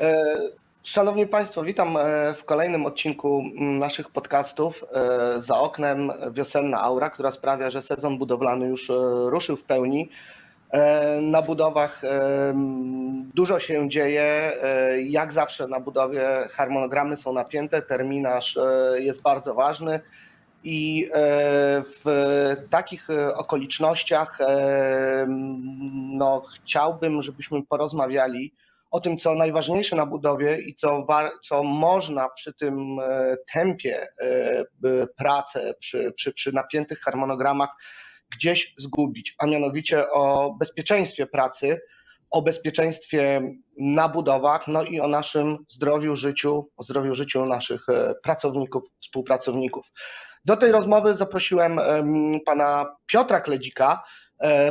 E, Szanowni Państwo, witam e, w kolejnym odcinku naszych podcastów. E, Za oknem wiosenna aura, która sprawia, że sezon budowlany już ruszył w pełni. Na budowach dużo się dzieje. Jak zawsze na budowie harmonogramy są napięte, terminarz jest bardzo ważny. I w takich okolicznościach no, chciałbym, żebyśmy porozmawiali o tym, co najważniejsze na budowie i co, co można przy tym e, tempie e, pracy, przy, przy, przy napiętych harmonogramach gdzieś zgubić, a mianowicie o bezpieczeństwie pracy, o bezpieczeństwie na budowach, no i o naszym zdrowiu, życiu, o zdrowiu, życiu naszych e, pracowników, współpracowników. Do tej rozmowy zaprosiłem em, pana Piotra Kledzika,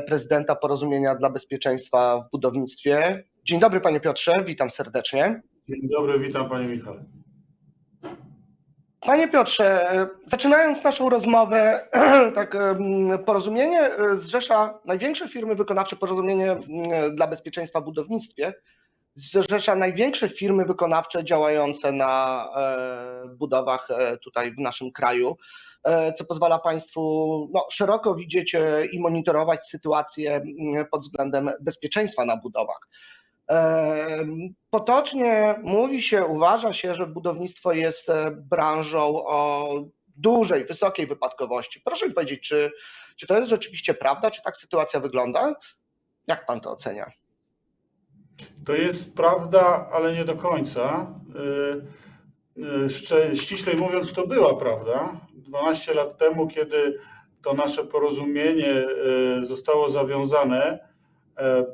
prezydenta Porozumienia dla Bezpieczeństwa w Budownictwie. Dzień dobry, panie Piotrze, witam serdecznie. Dzień dobry, witam panie Michale. Panie Piotrze, zaczynając naszą rozmowę, tak porozumienie e, zrzesza największe firmy wykonawcze, porozumienie dla bezpieczeństwa w budownictwie, zrzesza największe firmy wykonawcze działające na e, budowach e, tutaj w naszym kraju, co pozwala Państwu no, szeroko widzieć i monitorować sytuację pod względem bezpieczeństwa na budowach. Potocznie mówi się, uważa się, że budownictwo jest e, branżą o dużej, wysokiej wypadkowości. Proszę mi powiedzieć, czy, czy to jest rzeczywiście prawda, czy tak sytuacja wygląda? Jak pan to ocenia? To jest prawda, ale nie do końca. Y, szcze- Ściślej mówiąc, to była prawda. 12 lat temu, kiedy to nasze porozumienie zostało zawiązane e,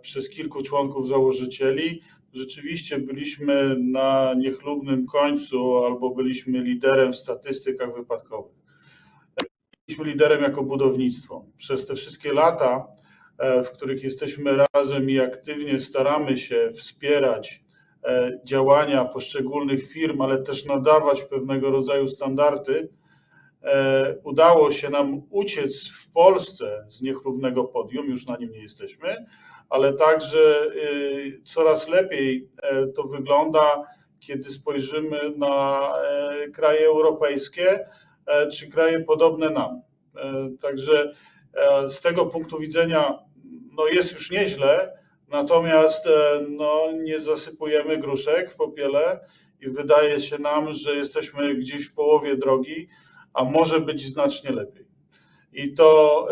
przez kilku członków założycieli, rzeczywiście byliśmy na niechlubnym końcu albo byliśmy liderem w statystykach wypadkowych. Byliśmy liderem jako budownictwo. Przez te wszystkie lata e, w których jesteśmy razem i aktywnie staramy się wspierać e, działania poszczególnych firm, ale też nadawać pewnego rodzaju standardy, e, udało się nam uciec w Polsce z niechlubnego podium, już na nim nie jesteśmy, ale także y, coraz lepiej e, to wygląda, kiedy spojrzymy na e, kraje europejskie e, czy kraje podobne nam. Także z tego punktu widzenia no jest już nieźle, natomiast no, nie zasypujemy gruszek w popiele i wydaje się nam, że jesteśmy gdzieś w połowie drogi, a może być znacznie lepiej. I to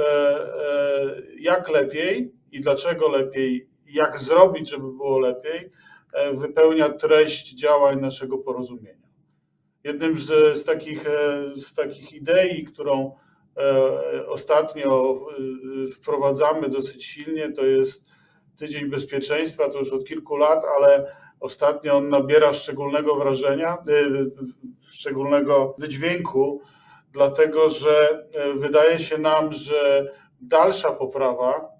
jak lepiej i dlaczego lepiej, jak zrobić, żeby było lepiej, e, wypełnia treść działań naszego porozumienia. Jednym z, z, takich, e, z takich idei, którą e, ostatnio wprowadzamy dosyć silnie, to jest Tydzień Bezpieczeństwa, to już od kilku lat, ale ostatnio on nabiera szczególnego wrażenia, szczególnego wydźwięku, dlatego że wydaje się nam, że dalsza poprawa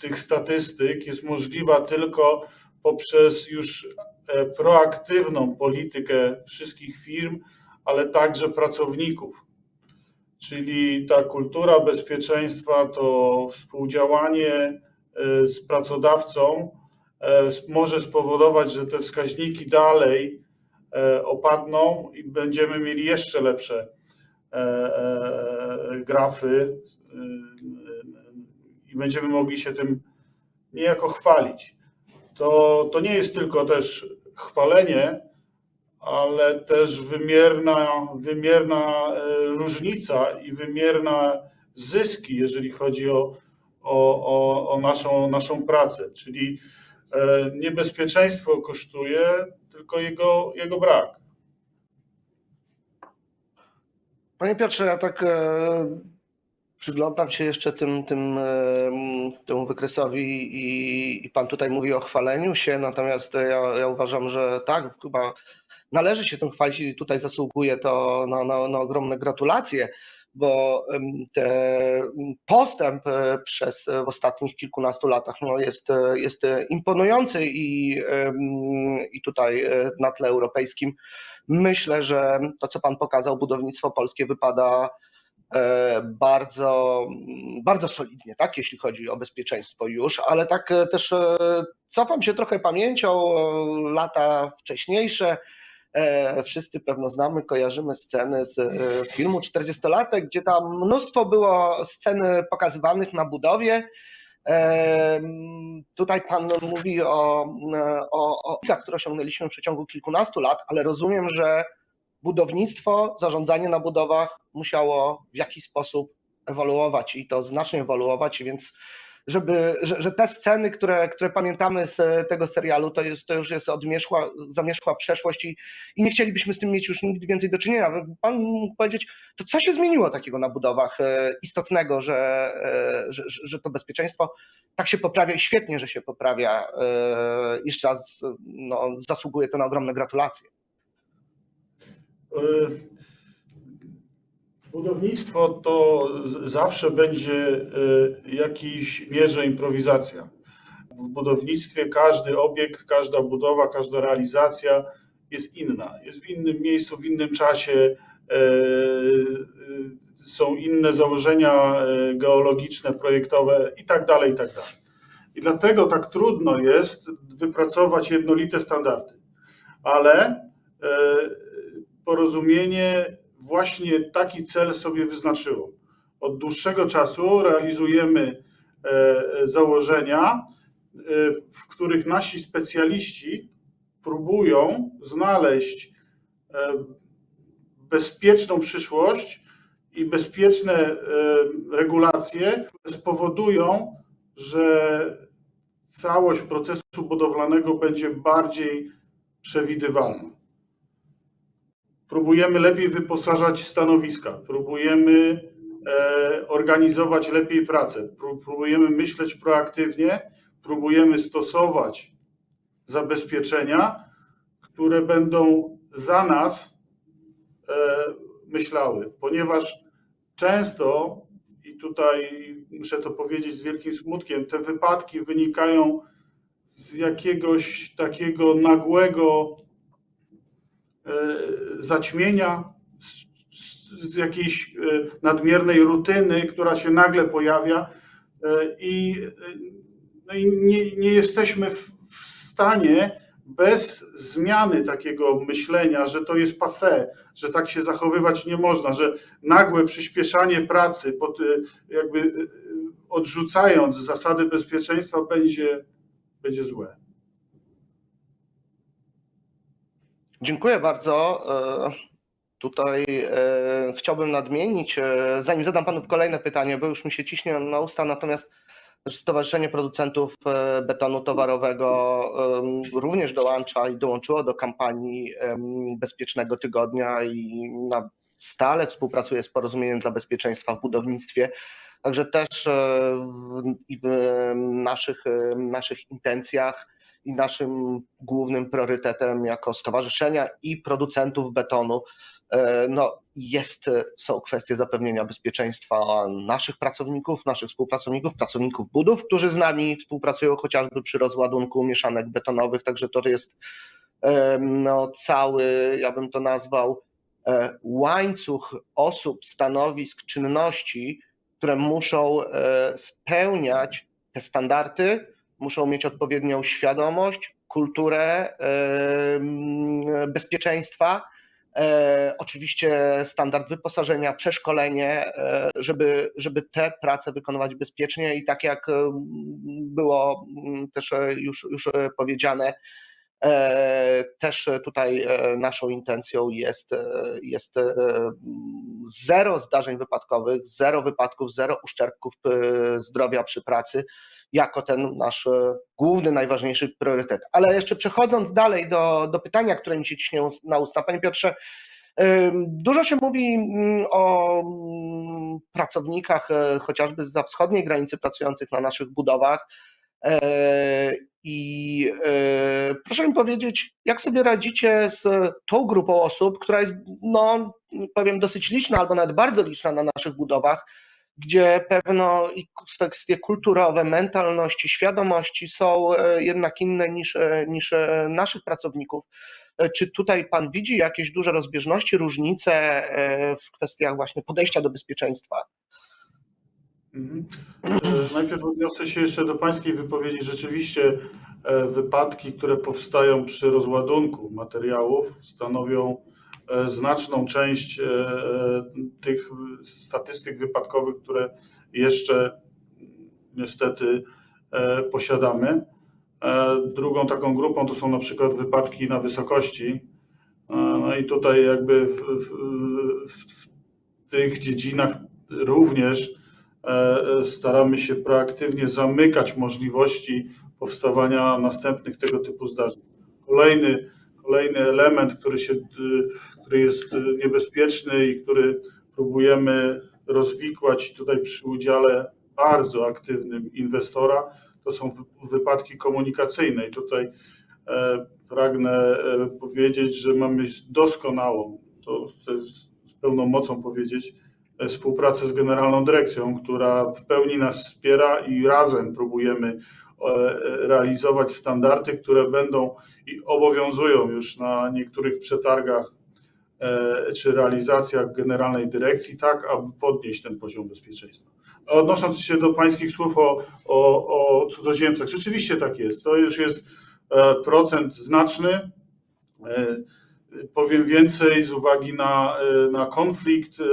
tych statystyk jest możliwa tylko poprzez już e, proaktywną politykę wszystkich firm, ale także pracowników. Czyli ta kultura bezpieczeństwa to współdziałanie e, z pracodawcą e, może spowodować, że te wskaźniki dalej e, opadną i będziemy mieli jeszcze lepsze e, e, grafy e, i będziemy mogli się tym niejako chwalić. To, to nie jest tylko też chwalenie, ale też wymierna, wymierna e, różnica i wymierna zyski, jeżeli chodzi o, o, o, o naszą, naszą pracę. Czyli e, niebezpieczeństwo kosztuje, tylko jego, jego brak. Panie Piotrze, ja tak e, przyglądam się jeszcze tym, tym, e, temu wykresowi i, i pan tutaj mówi o chwaleniu się, natomiast ja, ja uważam, że tak, chyba należy się tym chwalić i tutaj zasługuje to na, na, na ogromne gratulacje, bo postęp e, przez e, w ostatnich kilkunastu latach no jest, e, jest e, imponujący i, i tutaj e, na tle europejskim. Myślę, że to, co Pan pokazał, budownictwo polskie wypada e, bardzo, mm, bardzo solidnie, tak, jeśli chodzi o bezpieczeństwo już, ale tak e, też e, cofam się trochę pamięcią e, lata wcześniejsze. E, Wszyscy pewno znamy, kojarzymy sceny z e, filmu 40-latek, gdzie tam mnóstwo było scen pokazywanych na budowie. Tutaj pan mówi o, o, o które osiągnęliśmy w przeciągu kilkunastu lat, ale rozumiem, że budownictwo, zarządzanie na budowach musiało w jakiś sposób ewoluować i to znacznie ewoluować, więc żeby, że, że te sceny, które, które pamiętamy z tego serialu, to, jest, to już jest odmierzchła, zamierzchła przeszłość i, i nie chcielibyśmy z tym mieć już nigdy więcej do czynienia. Pan mógł powiedzieć, to co się zmieniło takiego na budowach e, istotnego, że, e, że, że- że to bezpieczeństwo tak się poprawia i świetnie, że się poprawia. E, Jeszcze raz no, zasługuje to na ogromne gratulacje. Y, Budownictwo to zawsze będzie w jakiejś mierze improwizacja. W budownictwie każdy obiekt, każda budowa, każda realizacja jest inna. Jest w innym miejscu, w innym czasie, y, są inne założenia geologiczne, projektowe i tak dalej, i tak dalej. I dlatego tak trudno jest wypracować jednolite standardy. Ale porozumienie właśnie taki cel sobie wyznaczyło. Od dłuższego czasu realizujemy e, założenia, e, w których nasi specjaliści próbują znaleźć e, bezpieczną przyszłość i bezpieczne regulacje, które spowodują, że całość procesu budowlanego będzie bardziej przewidywalna próbujemy lepiej wyposażać stanowiska, próbujemy e, organizować lepiej pracę, pró- próbujemy myśleć proaktywnie, próbujemy stosować zabezpieczenia, które będą za nas e, myślały, ponieważ często, i tutaj muszę to powiedzieć z wielkim smutkiem, te wypadki wynikają z jakiegoś takiego nagłego e, zaćmienia, z, z, jakiejś e, nadmiernej rutyny, która się nagle pojawia e, i, no i nie, nie jesteśmy w, w stanie bez zmiany takiego myślenia, że to jest passé, że tak się zachowywać nie można, że nagłe przyspieszanie pracy, pod, e, jakby odrzucając zasady bezpieczeństwa, będzie, będzie złe. Dziękuję bardzo. E, Tutaj e, chciałbym nadmienić, e, zanim zadam panu kolejne pytanie, bo już mi się ciśnie na usta, natomiast Stowarzyszenie Producentów Betonu Towarowego również dołącza i dołączyło do kampanii Bezpiecznego Tygodnia i na stale współpracuje z Porozumieniem dla Bezpieczeństwa w Budownictwie. Także też w, w naszych, naszych intencjach i naszym głównym priorytetem jako stowarzyszenia i producentów betonu e, no, jest, są kwestie zapewnienia bezpieczeństwa naszych pracowników, naszych współpracowników, pracowników budów, którzy z nami współpracują chociażby przy rozładunku mieszanek betonowych. Także to jest e, no, cały, ja bym to nazwał, e, łańcuch osób, stanowisk, czynności, które muszą spełniać te standardy, muszą mieć odpowiednią świadomość, kulturę bezpieczeństwa, e, oczywiście standard wyposażenia, przeszkolenie, e, żeby, żeby te prace wykonywać bezpiecznie i tak jak było mm, też e, już, już powiedziane, też tutaj naszą intencją jest, jest zero zdarzeń wypadkowych, zero wypadków, zero uszczerbków zdrowia przy pracy jako ten nasz e, główny, najważniejszy priorytet. Ale jeszcze przechodząc dalej do, do pytania, które mi się ciśnie na usta, Panie Piotrze, dużo się mówi mm, o mm, pracownikach e, chociażby za wschodniej granicy pracujących na naszych budowach. E, I proszę mi powiedzieć, jak sobie radzicie z tą grupą osób, która jest, no, powiem, dosyć liczna albo nawet bardzo liczna na naszych budowach, gdzie pewno i kwestie kulturowe, mentalności, świadomości są e, jednak inne niż, e, niż e, naszych pracowników. Czy tutaj Pan widzi jakieś duże rozbieżności, różnice w kwestiach właśnie podejścia do bezpieczeństwa? Mhm. Najpierw odniosę się jeszcze do Pańskiej wypowiedzi. Rzeczywiście wypadki, które powstają przy rozładunku materiałów, stanowią znaczną część e, e, tych statystyk wypadkowych, które jeszcze niestety e, posiadamy. E, Drugą taką grupą to są na przykład wypadki na wysokości. E, No i tutaj jakby w, w, w, tych dziedzinach również e, staramy się proaktywnie zamykać możliwości powstawania następnych tego typu zdarzeń. Kolejny, kolejny element, który, się, który jest y, niebezpieczny i który próbujemy rozwikłać tutaj przy udziale bardzo aktywnym inwestora, to są wy- wypadki komunikacyjne. I tutaj e, pragnę e, powiedzieć, że mamy doskonałą, to z pełną mocą powiedzieć, e, współpracę z Generalną Dyrekcją, która w pełni nas wspiera i razem próbujemy e, realizować standardy, które będą i obowiązują już na niektórych przetargach e, czy realizacjach Generalnej Dyrekcji, tak aby podnieść ten poziom bezpieczeństwa. Odnosząc się do Pańskich słów o, o, o cudzoziemcach, rzeczywiście tak jest. To już jest e, procent znaczny. E, Powiem więcej, z uwagi na, e, na konflikt e,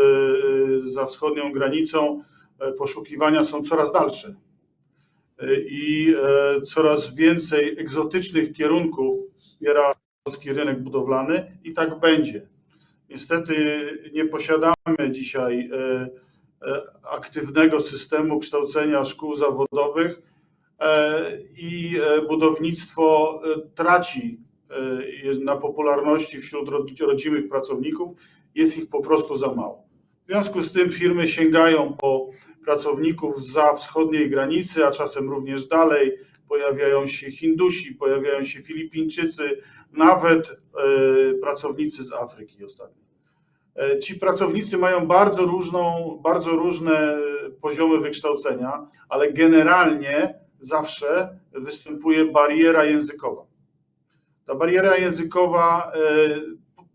za wschodnią granicą, e, poszukiwania są coraz dalsze E, i e, coraz więcej egzotycznych kierunków wspiera polski rynek budowlany i tak będzie. Niestety nie posiadamy dzisiaj e, e, aktywnego systemu kształcenia szkół zawodowych e, i budownictwo traci na popularności wśród ro- rodzimych pracowników, jest ich po prostu za mało. W związku z tym firmy sięgają po pracowników za wschodniej granicy, a czasem również dalej. Pojawiają się Hindusi, pojawiają się Filipińczycy, nawet pracownicy z Afryki ostatnio. E, Ci pracownicy mają bardzo różną, bardzo różne poziomy wykształcenia, ale generalnie zawsze występuje bariera językowa. Ta bariera językowa e,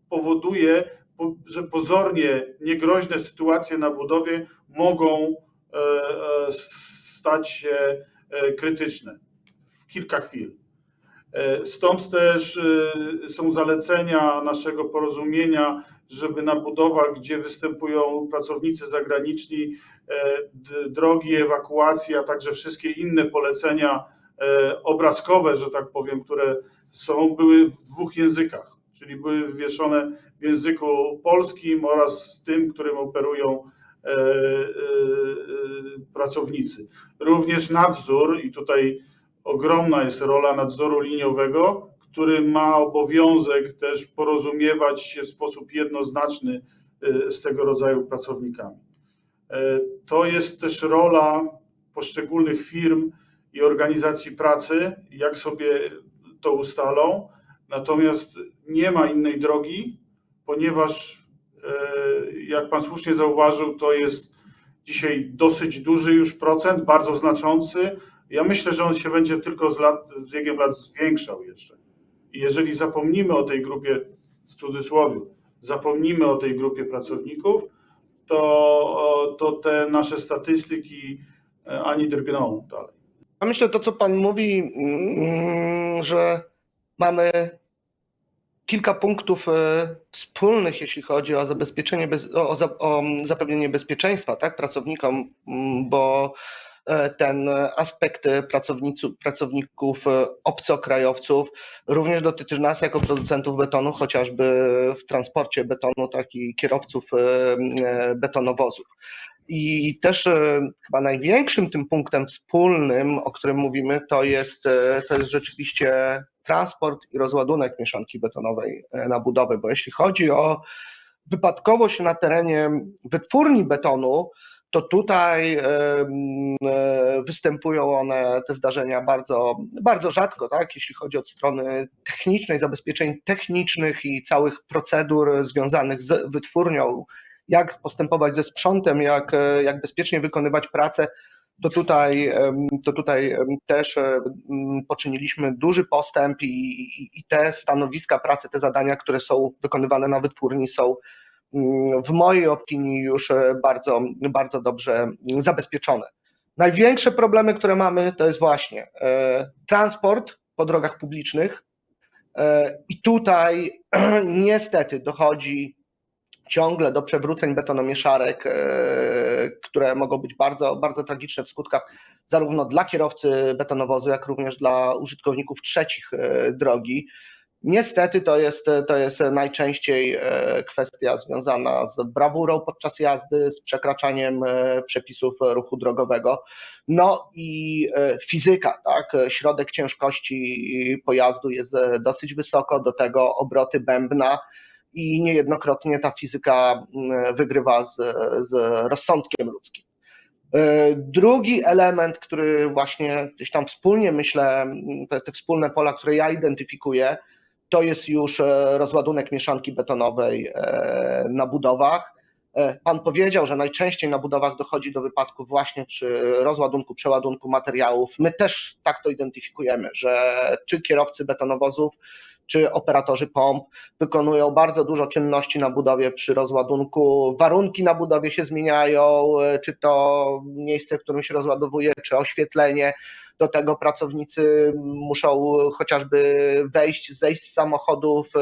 powoduje, po- że pozornie niegroźne sytuacje na budowie mogą e, e, stać się e, krytyczne w kilka chwil. E, Stąd też e, są zalecenia naszego porozumienia, żeby na budowach, gdzie występują pracownicy zagraniczni, e, drogi ewakuacji, a także wszystkie inne polecenia e, obrazkowe, że tak powiem, które są, były w dwóch językach, czyli były wywieszone w języku polskim oraz tym, którym operują e, pracownicy. Również nadzór, i tutaj ogromna jest rola nadzoru liniowego, który ma obowiązek też porozumiewać się w sposób jednoznaczny e, z tego rodzaju pracownikami. E, To jest też rola poszczególnych firm i organizacji pracy, jak sobie to ustalą. Natomiast nie ma innej drogi, ponieważ, e, jak Pan słusznie zauważył, to jest dzisiaj dosyć duży już procent, bardzo znaczący. Ja myślę, że on się będzie tylko z, lat, z biegiem lat zwiększał jeszcze. Jeżeli zapomnimy o tej grupie, w cudzysłowie, zapomnimy o tej grupie pracowników, to, to te nasze statystyki e, ani drgną dalej. A myślę to, co Pan mówi, mm, że mamy kilka punktów e, wspólnych, jeśli chodzi o zabezpieczenie, bez, o, o, za- o zapewnienie bezpieczeństwa tak, pracownikom, mm, bo ten aspekt pracownicu, pracowników e, obcokrajowców również dotyczy nas jako producentów betonu, chociażby w transporcie betonu, tak i kierowców e, e, betonowozów. I też e, chyba największym tym punktem wspólnym, o którym mówimy, to jest, e, to jest rzeczywiście transport i rozładunek mieszanki betonowej e, na budowę, bo jeśli chodzi o wypadkowość na terenie wytwórni betonu, to tutaj e, występują one, te zdarzenia bardzo, bardzo rzadko, tak, jeśli chodzi od strony technicznej, zabezpieczeń technicznych i całych procedur związanych z wytwórnią jak postępować ze sprzątem, jak, e, jak bezpiecznie wykonywać pracę, to tutaj, to tutaj też e, poczyniliśmy duży postęp i, i, i te stanowiska pracy, te zadania, które są wykonywane na wytwórni są w mojej opinii już e, bardzo, bardzo dobrze zabezpieczone. Największe problemy, które mamy, to jest właśnie e, transport po drogach publicznych. E, I tutaj niestety dochodzi ciągle do przewróceń betonomieszarek, które mogą być bardzo, bardzo tragiczne w skutkach zarówno dla kierowcy betonowozu, jak również dla użytkowników trzecich drogi. Niestety to jest, to jest najczęściej e, kwestia związana z brawurą podczas jazdy, z przekraczaniem e, przepisów ruchu drogowego. No i e, fizyka, tak? Środek ciężkości pojazdu jest dosyć wysoko, do tego obroty bębna i niejednokrotnie ta fizyka mm, wygrywa z, z rozsądkiem ludzkim. Drugi element, który właśnie gdzieś tam wspólnie myślę, te, te wspólne pola, które ja identyfikuję, to jest już e, rozładunek mieszanki betonowej e, na budowach. E, Pan powiedział, że najczęściej na budowach dochodzi do wypadków właśnie przy rozładunku, przeładunku materiałów. My też tak to identyfikujemy, że czy kierowcy betonowozów, czy operatorzy pomp wykonują bardzo dużo czynności na budowie przy rozładunku. Warunki na budowie się zmieniają, czy to miejsce, w którym się rozładowuje, czy oświetlenie. Do tego pracownicy muszą chociażby wejść, zejść z samochodów,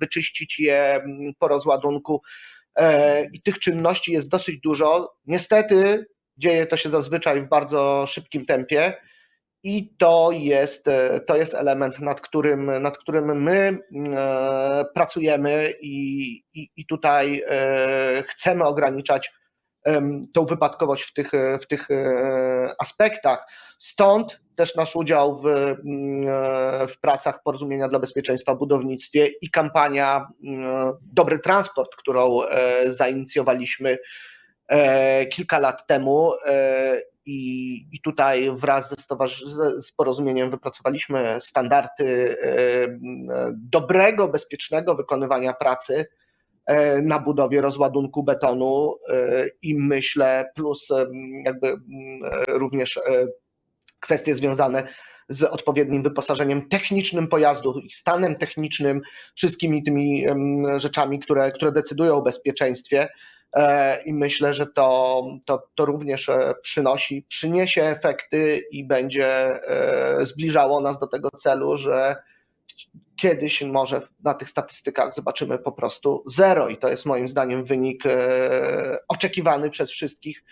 wyczyścić je po rozładunku. E, I tych czynności jest dosyć dużo. Niestety dzieje to się zazwyczaj w bardzo szybkim tempie. I to jest, e, to jest element, nad którym, nad którym my e, pracujemy i, i, i tutaj e, chcemy ograniczać tą wypadkowość w tych, e, w tych e, aspektach. Stąd też nasz udział w, mm, e, w pracach porozumienia dla bezpieczeństwa w budownictwie i kampania mm, Dobry Transport, którą zainicjowaliśmy kilka lat temu. I, I tutaj wraz ze z porozumieniem wypracowaliśmy standardy dobrego, bezpiecznego wykonywania pracy na budowie rozładunku betonu e, i myślę, plus jakby e, również e, kwestie związane z odpowiednim wyposażeniem technicznym pojazdu, ich stanem technicznym, wszystkimi tymi rzeczami, które, które decydują o bezpieczeństwie. E, I myślę, że to, to, to również e, przynosi, przyniesie efekty i będzie e, zbliżało nas do tego celu, że kiedyś może na tych statystykach zobaczymy po prostu zero i to jest moim zdaniem wynik e, oczekiwany przez wszystkich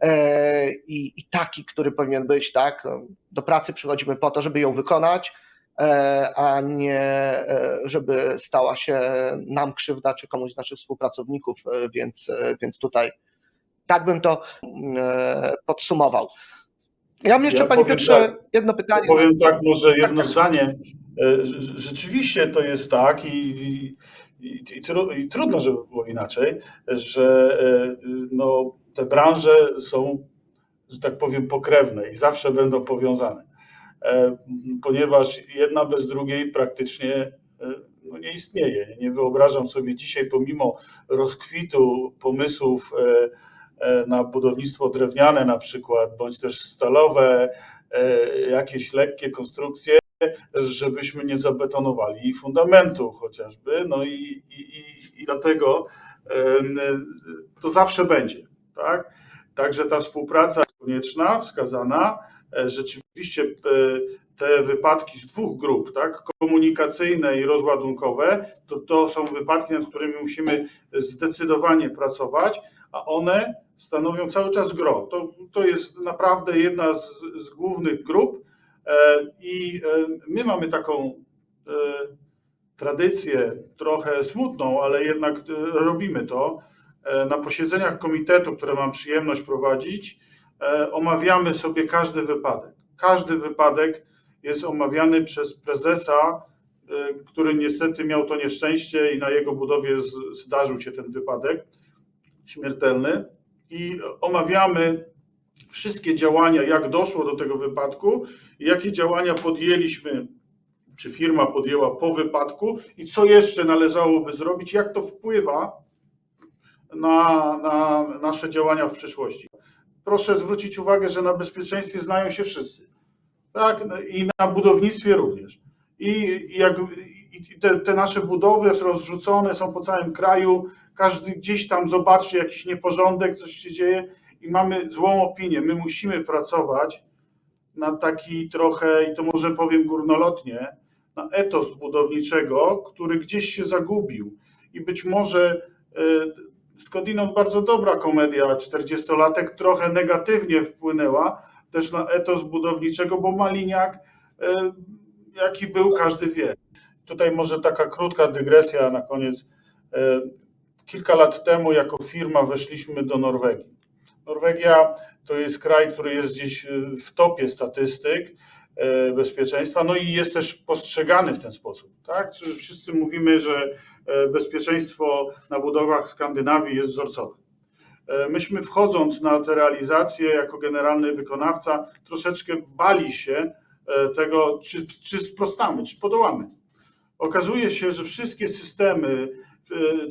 e, i, i taki, który powinien być, tak? Do pracy przychodzimy po to, żeby ją wykonać, e, a nie żeby stała się nam krzywda czy komuś z naszych współpracowników, więc, więc tutaj tak bym to podsumował. Ja mam jeszcze, Ja Panie Piotrze, tak. jedno pytanie. Powiem tak, może jedno tak. zdanie. E, rz- Rzeczywiście to jest tak i, i, i, tru, i trudno, żeby było inaczej, że e, no, te branże są, że tak powiem, pokrewne i zawsze będą powiązane, E, ponieważ jedna bez drugiej praktycznie no, nie istnieje. Nie wyobrażam sobie dzisiaj, pomimo rozkwitu pomysłów na budownictwo drewniane na przykład, bądź też stalowe, e, jakieś lekkie konstrukcje, żebyśmy nie zabetonowali fundamentu chociażby. No i, i, i, dlatego em, to zawsze będzie. Tak? Także ta współpraca konieczna, wskazana. E, Rzeczywiście e, te wypadki z dwóch grup, tak, komunikacyjne i rozładunkowe, to, to są wypadki, nad którymi musimy zdecydowanie pracować, a one stanowią cały czas gro. To, to jest naprawdę jedna z, z głównych grup e, i e, my mamy taką e, tradycję, trochę smutną, ale jednak robimy to. Na posiedzeniach komitetu, które mam przyjemność prowadzić, omawiamy sobie każdy wypadek. Każdy wypadek jest omawiany przez prezesa, który niestety miał to nieszczęście i na jego budowie zdarzył się ten wypadek śmiertelny. I omawiamy wszystkie działania, jak doszło do tego wypadku jakie działania podjęliśmy, czy firma podjęła po wypadku i co jeszcze należałoby zrobić, jak to wpływa na, na nasze działania w przyszłości. Proszę zwrócić uwagę, że na bezpieczeństwie znają się wszyscy. Tak, i na budownictwie również. I, i jak, i te, te nasze budowy rozrzucone są po całym kraju, każdy gdzieś tam zobaczy jakiś nieporządek, coś się dzieje i mamy złą opinię. My musimy pracować na taki trochę, i to może powiem górnolotnie, na etos budowniczego, który gdzieś się zagubił. I być może y, skądinąd bardzo dobra komedia 40-latek trochę negatywnie wpłynęła też na etos budowniczego, bo Maliniak, y, jaki był, każdy wie. Tutaj może taka krótka dygresja na koniec. Kilka lat temu jako firma weszliśmy do Norwegii. Norwegia to jest kraj, który jest gdzieś w topie statystyk e, bezpieczeństwa, no i jest też postrzegany w ten sposób. Tak? Czy Wszyscy mówimy, że e, bezpieczeństwo na budowach Skandynawii jest wzorcowe. E, Myśmy wchodząc na tę realizację jako generalny wykonawca, troszeczkę bali się e, tego, czy, czy sprostamy, czy podołamy. Okazuje się, że wszystkie systemy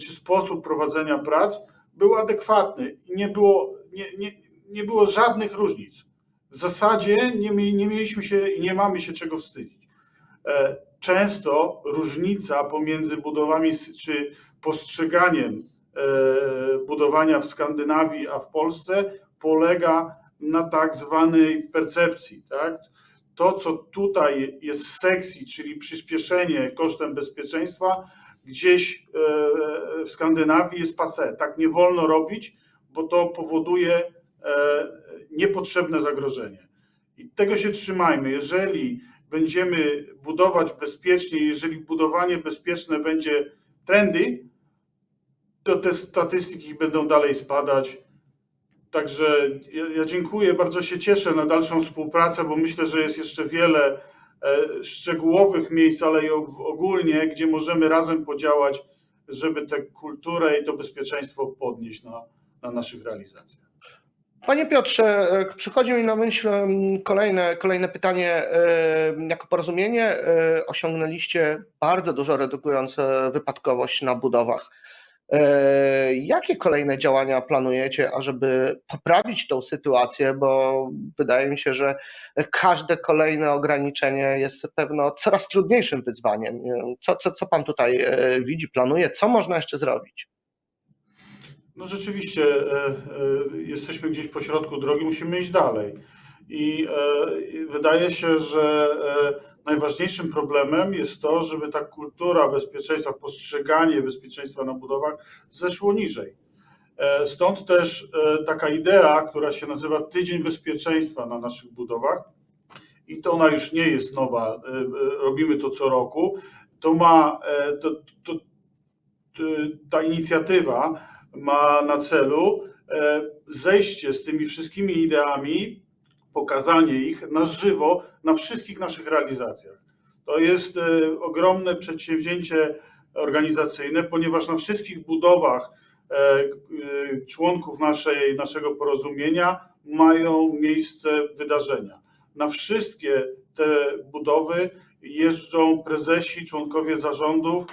czy sposób prowadzenia prac był adekwatny i nie było, nie, nie, nie było żadnych różnic. W zasadzie nie, nie mieliśmy się i nie mamy się czego wstydzić. E, Często różnica pomiędzy budowami czy postrzeganiem e, budowania w Skandynawii, a w Polsce polega na tak zwanej percepcji. Tak? To, co tutaj jest sexy, czyli przyspieszenie kosztem bezpieczeństwa, gdzieś e, w Skandynawii jest passé. Tak nie wolno robić, bo to powoduje e, niepotrzebne zagrożenie. I tego się trzymajmy. Jeżeli będziemy budować bezpiecznie, jeżeli budowanie bezpieczne będzie trendy, to te statystyki będą dalej spadać. Także ja, ja dziękuję, bardzo się cieszę na dalszą współpracę, bo myślę, że jest jeszcze wiele e, szczegółowych miejsc, ale i og- ogólnie, gdzie możemy razem podziałać, żeby tę kulturę i to bezpieczeństwo podnieść na, na naszych realizacjach. Panie Piotrze, e, przychodzi mi na myśl kolejne, kolejne pytanie. E, Jako porozumienie osiągnęliście bardzo dużo redukując wypadkowość na budowach. E, Jakie kolejne działania planujecie, ażeby poprawić tą sytuację? Bo wydaje mi się, że każde kolejne ograniczenie jest pewno coraz trudniejszym wyzwaniem. Co, co, co Pan tutaj e, widzi, planuje? Co można jeszcze zrobić? No rzeczywiście e, jesteśmy gdzieś po środku drogi, musimy iść dalej. I wydaje się, że najważniejszym problemem jest to, żeby ta kultura bezpieczeństwa, postrzeganie bezpieczeństwa na budowach zeszło niżej. E, Stąd też e, taka idea, która się nazywa Tydzień Bezpieczeństwa na naszych budowach. I to ona już nie jest nowa, e, robimy to co roku. To ma, to, to, ta inicjatywa ma na celu zejście z tymi wszystkimi ideami, pokazanie ich na żywo na wszystkich naszych realizacjach. To jest e, ogromne przedsięwzięcie organizacyjne, ponieważ na wszystkich budowach e, e, członków naszej, naszego porozumienia mają miejsce wydarzenia. Na wszystkie te budowy jeżdżą prezesi, członkowie zarządów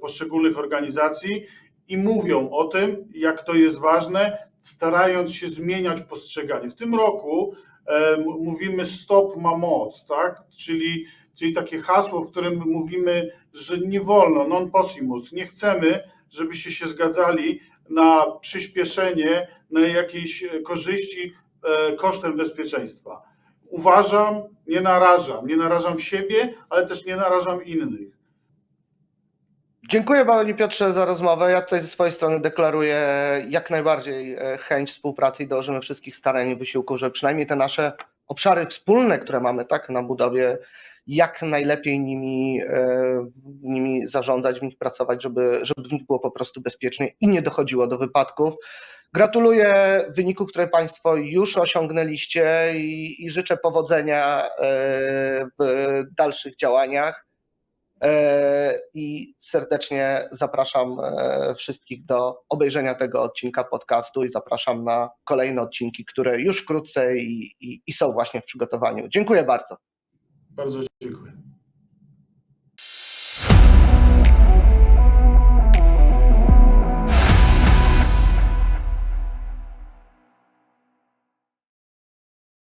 poszczególnych organizacji i mówią o tym, jak to jest ważne, starając się zmieniać postrzeganie. W tym roku e, mówimy stop ma moc, tak? Czyli, czyli takie hasło, w którym mówimy, że nie wolno, non possumus, nie chcemy, żebyście się zgadzali na przyspieszenie, na jakieś korzyści e, kosztem bezpieczeństwa. Uważam, nie narażam, nie narażam siebie, ale też nie narażam innych. Dziękuję Panie Piotrze za rozmowę. Ja tutaj ze swojej strony deklaruję jak najbardziej e, chęć współpracy i dołożymy wszystkich starań i wysiłków, żeby przynajmniej te nasze obszary wspólne, które mamy tak na budowie, jak najlepiej nimi, e, nimi zarządzać, w nich pracować, żeby, żeby w nich było po prostu bezpiecznie i nie dochodziło do wypadków. Gratuluję wyników, które Państwo już osiągnęliście i, i życzę powodzenia e, w dalszych działaniach. E, I serdecznie zapraszam e, wszystkich do obejrzenia tego odcinka podcastu i zapraszam na kolejne odcinki, które już wkrótce i, i, i są właśnie w przygotowaniu. Dziękuję bardzo. Bardzo dziękuję.